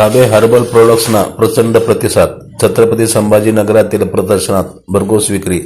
ताबे हर्बल प्रोडक्ट्सना प्रचंड प्रतिसाद. छत्रपती संभाजीनगरातील प्रदर्शनात भरघोस विक्री.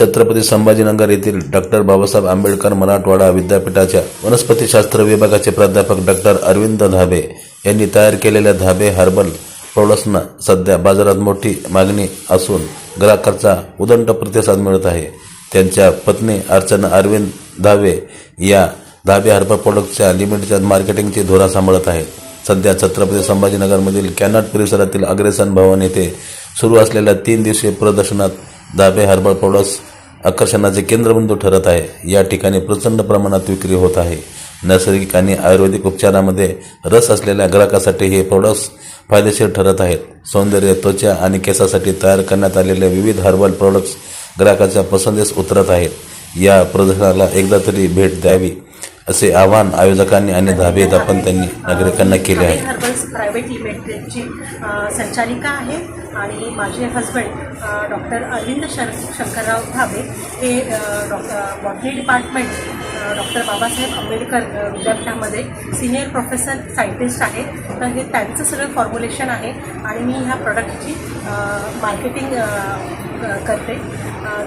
छत्रपती संभाजीनगर येथील डॉक्टर बाबासाहेब आंबेडकर मराठवाडा विद्यापीठाच्या वनस्पतीशास्त्र विभागाचे प्राध्यापक डॉक्टर अरविंद धाबे यांनी तयार केलेल्या धाबे हर्बल प्रोडक्ट्सना सध्या बाजारात मोठी मागणी असून ग्राहकांचा उदंड प्रतिसाद मिळत आहे. त्यांच्या पत्नी अर्चना अरविंद धाबे या धाबे हर्बल प्रोडक्टच्या लिमिटेड मार्केटिंगची धोरा सांभाळत आहेत. सध्या छत्रपती संभाजीनगरमधील कॅनॉट परिसरातील अग्रेसन भवन येथे सुरू असलेल्या तीन दिवसीय प्रदर्शनात धाबे हर्बल प्रोडक्ट्स आकर्षणाचे केंद्रबिंदू ठरत आहे. या ठिकाणी प्रचंड प्रमाणात विक्री होत आहे. नैसर्गिक आणि आयुर्वेदिक उपचारामध्ये रस असलेल्या ग्राहकासाठी हे प्रोडक्ट्स फायदेशीर ठरत आहेत. सौंदर्य त्वचा आणि केसासाठी तयार करण्यात आलेले विविध हर्बल प्रोडक्ट्स ग्राहकाच्या पसंतीस उतरत आहेत. या प्रदर्शनाला एकदा तरी भेट द्यावी. असे आवाहन आयोजकांनी आणि धाबेत आपण त्यांनी नागरिकांना केले आहे. हर्बल्स प्रायव्हेट लिमिटेडची संचालिका आहे आणि माझे हजबंड डॉक्टर अरविंद शर शंकरराव धाबे. हे doctor botany department doctor Babasaheb Ambedkar विद्यापीठामध्ये सिनियर प्रोफेसर सायंटिस्ट आहे. तर हे त्यांचं सगळं फॉर्म्युलेशन आहे आणि मी ह्या प्रोडक्टची मार्केटिंग करते.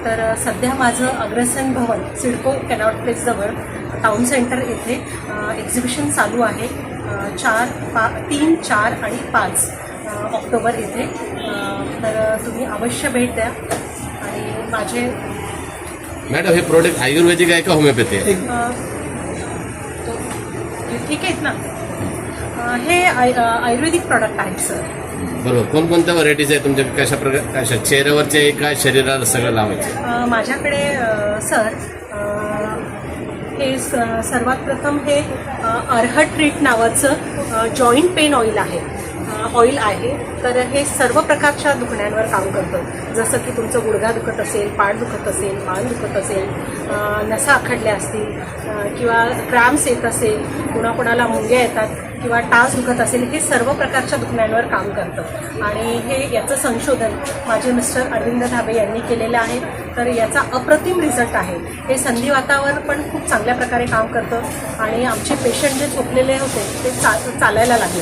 तर सध्या माझं अग्रसन भवन सिडको कॅनॉट प्लेसजवळ टाउन सेंटर येथे एक्झिबिशन चालू आहे. चार पा तीन चार आणि पाच ऑक्टोबर येथे तर तुम्ही अवश्य भेट द्या. आणि माझे मॅडम हे प्रोडक्ट आयुर्वेदिक आहे का होमिओपॅथी आहे? हे ठीक आहेत ना? हे आय- आयुर्वेदिक प्रॉडक्ट आहेत सर बरोबर. कोणकोणत्या व्हरायटीज आहे तुमच्या कशा प्रकार कशा चेहऱ्यावरचे आहे का शरीराला सगळं लावायचे? माझ्याकडे सर हे स सर्वात प्रथम हे अर्हट अर्ह ट्रीट नावाचं जॉईंट पेन ऑइल आहे. ऑइल आहे. तर हे सर्व प्रकारच्या दुखण्यांवर काम करतं. जसं की तुमचं गुडघा दुखत असेल पाठ दुखत असेल मान दुखत असेल नसा आखडल्या असतील किंवा क्रॅम्स येत असेल कुणाकुणाला मुंग्या येतात किंवा टास दुखत असेल हे सर्व प्रकारच्या दुखण्यांवर काम करतं. आणि हे याचं संशोधन माझे मिस्टर अरविंद धाबे यांनी केलेलं आहे. तर याचा अप्रतिम रिझल्ट आहे. हे संधिवातावर पण खूप चांगल्या प्रकारे काम करतं. आणि आमचे पेशंट जे झोपलेले होते ते चा चालायला लागले.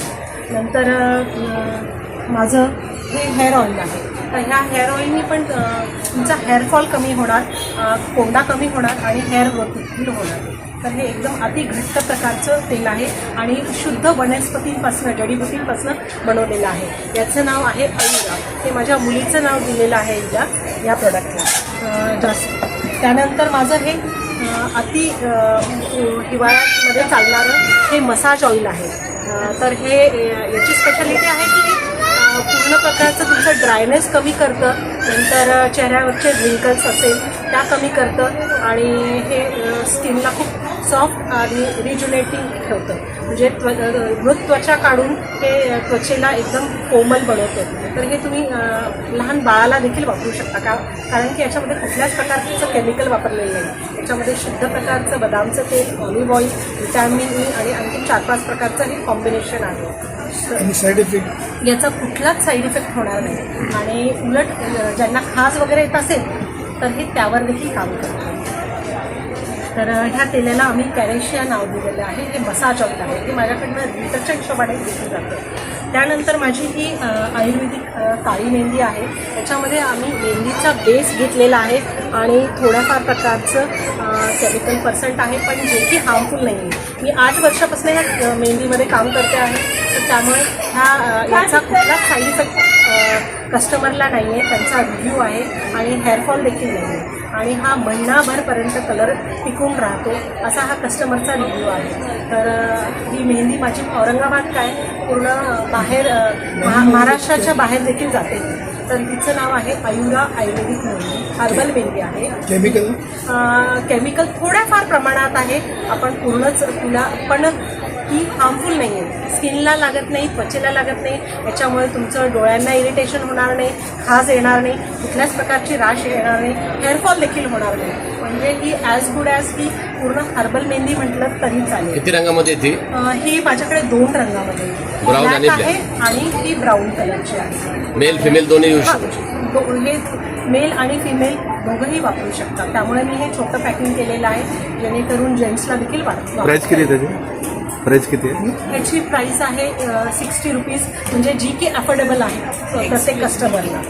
नंतर माझं हे हेअर ऑइल आहे. ह्या हेअर ऑइलनी पण तुमचा हेअरफॉल कमी होणार कोंडा कमी होणार आणि हेअर ग्रोथ देखील होणार. तर हे एकदम अति घट्ट प्रकारचं तेल आहे आणि शुद्ध वनस्पतींपासून जडीबुटींपासून बनवलेलं आहे. याचं नाव आहे अईरा हे माझ्या मुलीचं नाव दिलेलं आहे हिला या प्रोडक्टला जास्त. त्यानंतर माझं हे अति हिवाळ्यामध्ये चालणारं हे मसाज ऑइल आहे. तर हे याची स्पेशालिटी आहे की पूर्ण प्रकारचं तुमचं ड्रायनेस कमी करतं नंतर चेहऱ्यावरचे रिंकल्स असेल त्या कमी करतं आणि हे स्किनला खूप सॉफ्ट आणि रिज्युनेटिंग ठेवतं. म्हणजे त्व मृत त्वचा काढून हे त्वचेला एकदम कोमल बनवतं. तर हे तुम्ही लहान बाळाला देखील वापरू शकता का? कारण की याच्यामध्ये कुठल्याच प्रकारचं केमिकल वापरलेलं नाही. याच्यामध्ये शुद्ध प्रकारचं बदामचं तेल ऑलिव्ह ऑइल व्हिटॅमिन ई आणि आणखी चार पाच प्रकारचं हे कॉम्बिनेशन आहे. आणि साईड इफेक्ट याचा कुठलाच साईड इफेक्ट होणार नाही. आणि उलट ज्यांना खास वगैरे येत असेल तर हे त्यावर देखील काम करतात. तर ह्या तेलाला आम्ही कॅरेशिया नाव दिलेलं आहे. हे मसाज ऑइल आहे. हे माझ्याकडनं लिटरच्या हिशोबाने दिलं जातं. त्यानंतर माझी ही आयुर्वेदिक काळी मेहंदी आहे. त्याच्यामध्ये आम्ही मेहंदीचा बेस घेतलेला आहे आणि थोड्याफार प्रकारचं केमिकल पर्सेंट आहे पण जे की हार्मफुल नाही आहे मी आठ वर्षापासून ह्या मेहंदीमध्ये काम करते आहे. तर त्यामुळे ह्या याचा कुठलाच साईड इफेक्ट कस्टमरला नाही आहे त्यांचा रिव्ह्यू आहे आणि हेअरफॉल देखील नाही आहे आणि हा महिनाभरपर्यंत कलर टिकून राहतो असा हा कस्टमरचा रिव्ह्यू आहे. तर ही मेहंदी माझी औरंगाबाद काय पूर्ण बाहेर महा महाराष्ट्राच्या बाहेर देखील जाते. तर हिचं नाव आहे अयुरा आयुर्वेदिक मेहंदी. हर्बल मेहंदी आहे. केमिकल केमिकल थोड्याफार प्रमाणात आहे. आपण पूर्णच तुला पण ही हार्मफुल नाही आहे स्किनला लागत नाही त्वचेला लागत नाही याच्यामुळे तुमचं डोळ्यांना इरिटेशन होणार नाही खाज येणार नाही कुठल्याच प्रकारची राश येणार नाही हेअरफॉल देखील होणार नाही. म्हणजे ही ॲज गुड ॲज ही पूर्ण हर्बल मेहंदी म्हटलं तरी चालेल. किती रंगामध्ये येते ही माझ्याकडे दोन रंगामध्ये आणि black. आहे आणि ही ब्राऊन कलरची आहे. मेल फिमेल दोन्ही यूज हा, दो- हे मेल आणि फिमेल दोघंही वापरू शकतात. त्यामुळे मी हे छोटं पॅकिंग केलेलं आहे. जेणेकरून जेंट्सला देखील वाट प्राईस किती आहे त्याची? प्राईस किती आहे? याची प्राईस आहे सिक्स्टी रुपीज म्हणजे जी की अफोर्डेबल आहे प्रत्येक कस्टमरला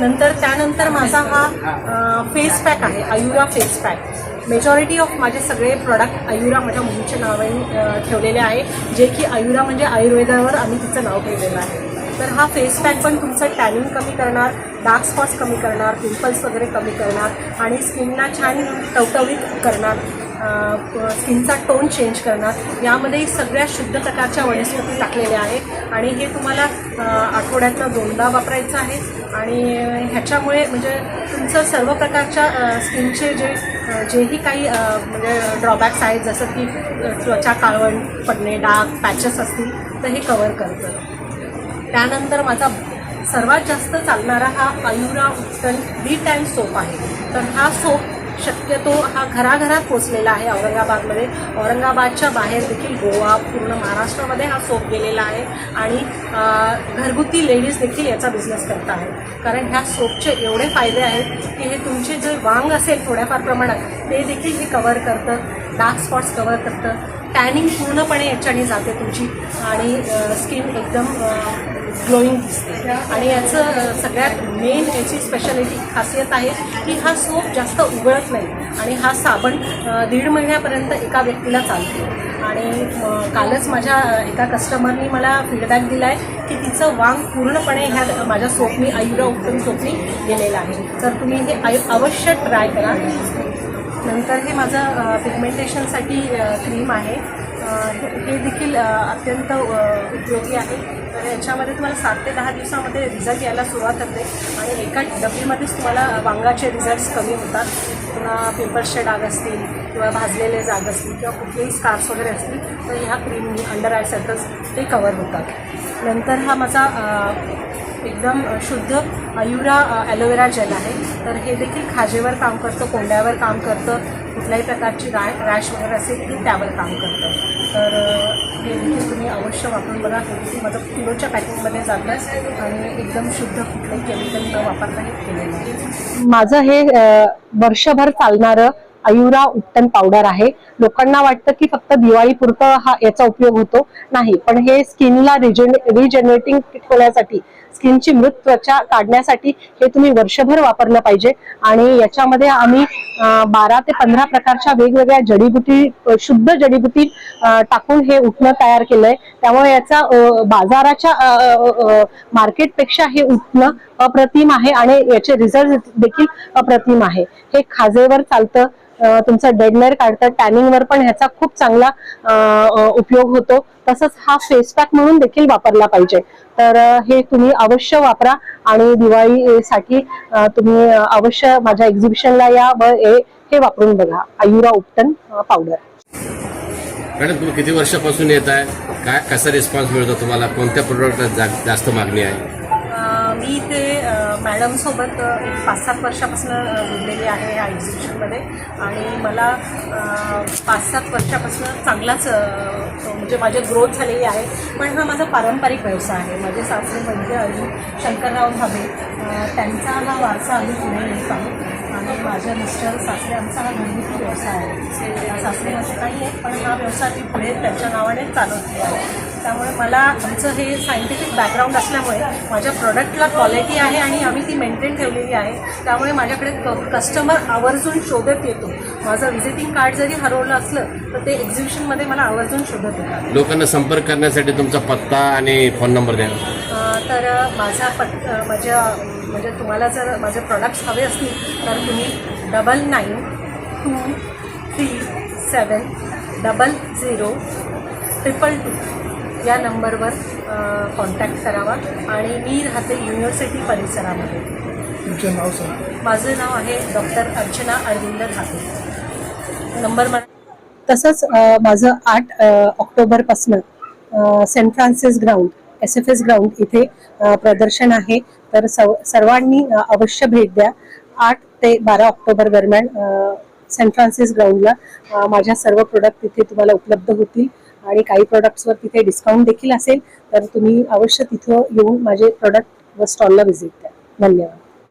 नंतर त्यानंतर माझा हा फेस पॅक आहे Ayura face pack majority of माझे सगळे प्रॉडक्ट आयुरा माझ्या मुलीच्या नावाने ठेवलेले आहे. जे की आयुरा म्हणजे आयुर्वेदावर आम्ही तिचं नाव ठेवलेलं आहे. तर हा फेस पॅक पण तुमचं टॅनिंग कमी करणार डार्क स्पॉट्स कमी करणार पिंपल्स वगैरे कमी करणार आणि स्किनला छान टवटवीत करणार. स्किनचा टोन चेंज करणार. यामध्ये सगळ्या शुद्ध प्रकारच्या वनस्पती टाकलेल्या आहेत. आणि हे तुम्हाला अ, आठवड्यातनं दोनदा वापरायचं आहे. आणि ह्याच्यामुळे म्हणजे तुमचं सर्व प्रकारच्या स्किनचे जे जेही काही म्हणजे ड्रॉबॅक्स आहेत जसं की त्वचा काळवण पडणे डाग पॅचेस असतील तर हे कवर करतं. त्यानंतर माझा सर्वात जास्त चालणारा हा Ayura Ubtan de tan soap आहे. तर हा सोप शक्यतो हा घराघरात पोचलेला आहे औरंगाबादमध्ये. औरंगाबादच्या बाहेर देखील गोवा पूर्ण महाराष्ट्रामध्ये हा सोप गेलेला आहे आणि घरगुती लेडीज देखील याचा बिझनेस करत आहेत. कारण ह्या सोपचे एवढे फायदे आहेत की हे तुमचे जे वांग असेल थोड्याफार प्रमाणात ते देखील हे कवर करतं. डार्क स्पॉट्स कवर करतं. टॅनिंग पूर्णपणे याच्याने जाते तुमची आणि स्किन एकदम ग्लोईंग दिसते. आणि याचं सगळ्यात मेन याची स्पेशालिटी खासियत आहे की हा सोप जास्त उघडत नाही आणि हा साबण दीड महिन्यापर्यंत एका व्यक्तीला चालतो. आणि कालच माझ्या एका कस्टमरनी मला फीडबॅक दिला आहे की तिचं वांग पूर्णपणे ह्या माझ्या सोपनी आयुरा उत्तम सोपनी गेलेलं आहे. तर तुम्ही हे आय- अवश्य ट्राय करा. नंतर हे माझं पिगमेंटेशनसाठी क्रीम आहे. हे देखील अत्यंत उपयोगी आहे. तर याच्यामध्ये तुम्हाला सात ते दहा दिवसामध्ये रिझल्ट यायला सुरुवात होते. आणि एका डबीमध्येच तुम्हाला वांगाचे रिझल्ट्स कमी होतात. पुन्हा पिंपल्सचे डाग असतील किंवा भाजलेले जाग असतील किंवा कुठलेही स्कार्स वगैरे असतील तर ह्या क्रीमनी अंडर आय सर्कल्स ते कवर होतात. नंतर हा माझा एकदम शुद्ध आयुरा ॲलोवेरा जेल आहे. तर हे देखील खाजेवर काम करतं कोंड्यावर काम करतं कुठल्याही प्रकारची रॅ रॅश वगैरे असेल ते त्यावर काम करतं. तर हे देखील तुम्ही अवश्य वापरून बघा. हे देखील किलोच्या पॅकिंगमध्ये जातं आणि एकदम शुद्ध कुठलंही केमिकल न वापरता हे केलेलं आहे. माझं हे वर्षभर चालणारं आयुरा उत्तन पावडर आहे. लोकांना वाटतं की फक्त दिवाळीपुरतं हा याचा उपयोग होतो. नाही पण हे स्किनला रिजनरेटिंग होण्यासाठी स्किनची मृत त्वचा काढण्यासाठी हे तुम्ही वर्षभर वापरलं पाहिजे. आणि याच्यामध्ये आम्ही बारा ते पंधरा प्रकारच्या वेगवेगळ्या जडीबुटी शुद्ध जडीबुटी टाकून हे उठणं तयार केलंय. त्यामुळे याचा बाजाराच्या मार्केटपेक्षा हे उठणं अप्रतिम आहे आणि याचे रिझल्ट देखील अप्रतिम आहे. हे खाजेवर चालतं तुमचं डेडनेर काढतं टॅनिंगवर पण ह्याचा खूप चांगला उपयोग होतो. तसंच हा फेस पॅक म्हणून देखील वापरला पाहिजे. तर हे तुम्ही अवश्य वापरा आणि दिवाळीसाठी साठी तुम्ही अवश्य माझ्या एक्झिबिशनला या व हे वापरून बघा. आयुरा उपटन पावडर मॅडम तुम्ही किती वर्षापासून येत आहे काय कसा रिस्पॉन्स मिळतो तुम्हाला? कोणत्या प्रोडक्टला जास्त मागणी आहे? मी ते मॅडमसोबत एक पाच सात वर्षापासून अ, आहे या एक्झिबिशनमध्ये आणि मला पाच सात वर्षापासून चांगलाच म्हणजे माझी ग्रोथ झालेली आहे. पण हा माझा पारंपरिक व्यवसाय आहे. माझे सासरे म्हणजे अजून शंकरराव भावे. त्यांचा हा वारसा आम्ही पुढे नेत आहोत. आणि माझ्या मिस्टर सासरे आमचा हा घरगुती व्यवसाय आहे. सासरे माझे काही आहे पण हा व्यवसाय ती पुढे त्यांच्या नावाने चालवते आहे. त्यामुळे मला आमचं हे सायंटिफिक बॅकग्राऊंड असल्यामुळे माझ्या प्रोडक्टला क्वालिटी आहे आणि आम्ही ती मेंटेन ठेवलेली आहे. त्यामुळे माझ्याकडे कस्टमर आवर्जून शोधत येतो. माझं व्हिजिटिंग कार्ड जरी हरवलं असलं तर ते एक्झिबिशनमध्ये मला आवर्जून शोधत येतात. लोकांना संपर्क करण्यासाठी तुमचा पत्ता आणि फोन नंबर द्या. तर माझा अ, माझ्या म्हणजे तुम्हाला जर माझे प्रॉडक्ट्स हवे असतील तर तुम्ही double nine two three seven double zero triple two या नंबरवर कॉन्टॅक्ट करावा आणि मी राहते युनिव्हर्सिटी परिसरामध्ये. तुमचं नाव सांग. माझं नाव आहे डॉक्टर अर्चना अरविंद ठाकूर नंबर मला तसंच माझं आठ ऑक्टोबरपासनं Saint Francis ground S F S ground इथे प्रदर्शन आहे. तर सर्व सर्वांनी अवश्य भेट द्या. आठ ते बारा ऑक्टोबर दरम्यान सेंट फ्रान्सिस ग्राउंडला माझ्या सर्व प्रोडक्ट तिथे तुम्हाला उपलब्ध होतील. आणि काही प्रोडक्ट्सवर तिथे डिस्काउंट देखील असेल तर तुम्ही अवश्य तिथं येऊन माझे प्रोडक्ट व स्टॉलला व्हिजिट द्या धन्यवाद.